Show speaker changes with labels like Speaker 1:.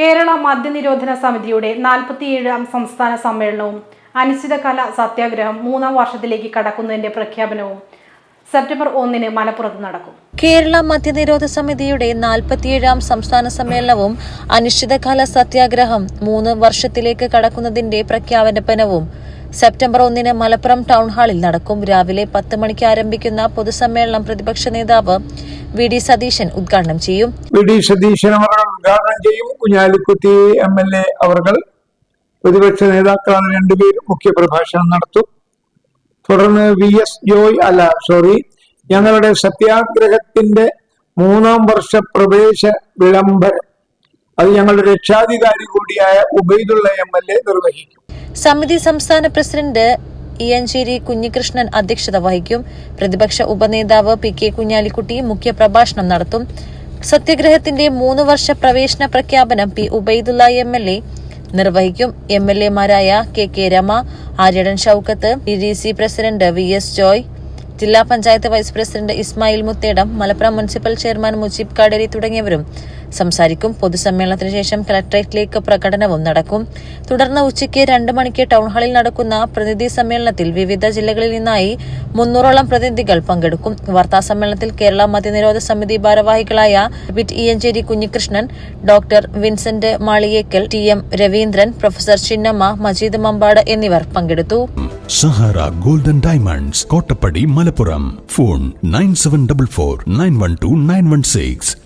Speaker 1: കേരള മദ്യനിരോധന സമിതിയുടെ നാൽപ്പത്തിയേഴാം സംസ്ഥാന സമ്മേളനവും അനിശ്ചിതകാല സത്യാഗ്രഹം മൂന്നാം വർഷത്തിലേക്ക് കടക്കുന്നതിന്റെ പ്രഖ്യാപനവും സെപ്റ്റംബർ ഒന്നിന് മലപ്പുറത്ത് നടക്കും.
Speaker 2: കേരള മദ്യനിരോധ സമിതിയുടെ നാൽപ്പത്തിയേഴാം സംസ്ഥാന സമ്മേളനവും അനിശ്ചിതകാല സത്യാഗ്രഹം മൂന്ന് വർഷത്തിലേക്ക് കടക്കുന്നതിന്റെ പ്രഖ്യാപനപ്പനവും സെപ്റ്റംബർ ഒന്നിന് മലപ്പുറം ടൗൺ ഹാളിൽ നടക്കും. രാവിലെ പത്ത് മണിക്ക് ആരംഭിക്കുന്ന പൊതുസമ്മേളനം പ്രതിപക്ഷ നേതാവ് വി ഡി സതീശൻ ഉദ്ഘാടനം ചെയ്യും.
Speaker 3: വി ഡി സതീശൻ അവർ ഉദ്ഘാടനം ചെയ്യും. കുഞ്ഞാലിക്കുട്ടി എം എൽ എ അവർ പ്രതിപക്ഷ നേതാക്കളാണ് രണ്ടുപേരും മുഖ്യ പ്രഭാഷണം നടത്തും. തുടർന്ന് വി എസ് ജോയ് അല്ല സോറി ഞങ്ങളുടെ സത്യാഗ്രഹത്തിന്റെ മൂന്നാം വർഷ പ്രവേശ വിളംബരം. അത് ഞങ്ങളുടെ രക്ഷാധികാരി കൂടിയായ ഉബൈദുള്ള എം എൽ എ നിർവഹിക്കും.
Speaker 2: സമിതി സംസ്ഥാന പ്രസിഡന്റ് ഇയഞ്ചേരി കുഞ്ഞികൃഷ്ണൻ അധ്യക്ഷത വഹിക്കും. പ്രതിപക്ഷ ഉപനേതാവ് പി കെ കുഞ്ഞാലിക്കുട്ടി മുഖ്യപ്രഭാഷണം നടത്തും. സത്യഗ്രഹത്തിന്റെ മൂന്ന് വർഷ പ്രവേശന പ്രഖ്യാപനം P Ubaidulla M L A നിർവഹിക്കും. M L എമാരായ K K Rema Aryadan Shoukath D D C president V S Joy ജില്ലാ panchayat vice president Ismail Muthedam Malappuram municipal chairman Mujeeb Kaderi തുടങ്ങിയവരും സംസാരിക്കും. പൊതുസമ്മേളനത്തിന് ശേഷം കലക്ടറേറ്റിലേക്ക് പ്രകടനവും നടക്കും. തുടർന്ന് ഉച്ചയ്ക്ക് രണ്ട് മണിക്ക് ടൗൺഹാളിൽ നടക്കുന്ന പ്രതിനിധി സമ്മേളനത്തിൽ വിവിധ ജില്ലകളിൽ നിന്നായി മുന്നൂറോളം പ്രതിനിധികൾ പങ്കെടുക്കും. വാർത്താ സമ്മേളനത്തിൽ കേരള മദ്യനിരോധ സമിതി ഭാരവാഹികളായ bit Iyancheri Kunhikrishnan doctor Vincent Maliyekkal T M Raveendran professor Chinnamma Majeed Mambad എന്നിവർ പങ്കെടുത്തു.
Speaker 4: Sahara golden diamonds Kottappadi Malappuram. Phone nine seven double four nine one two nine one six.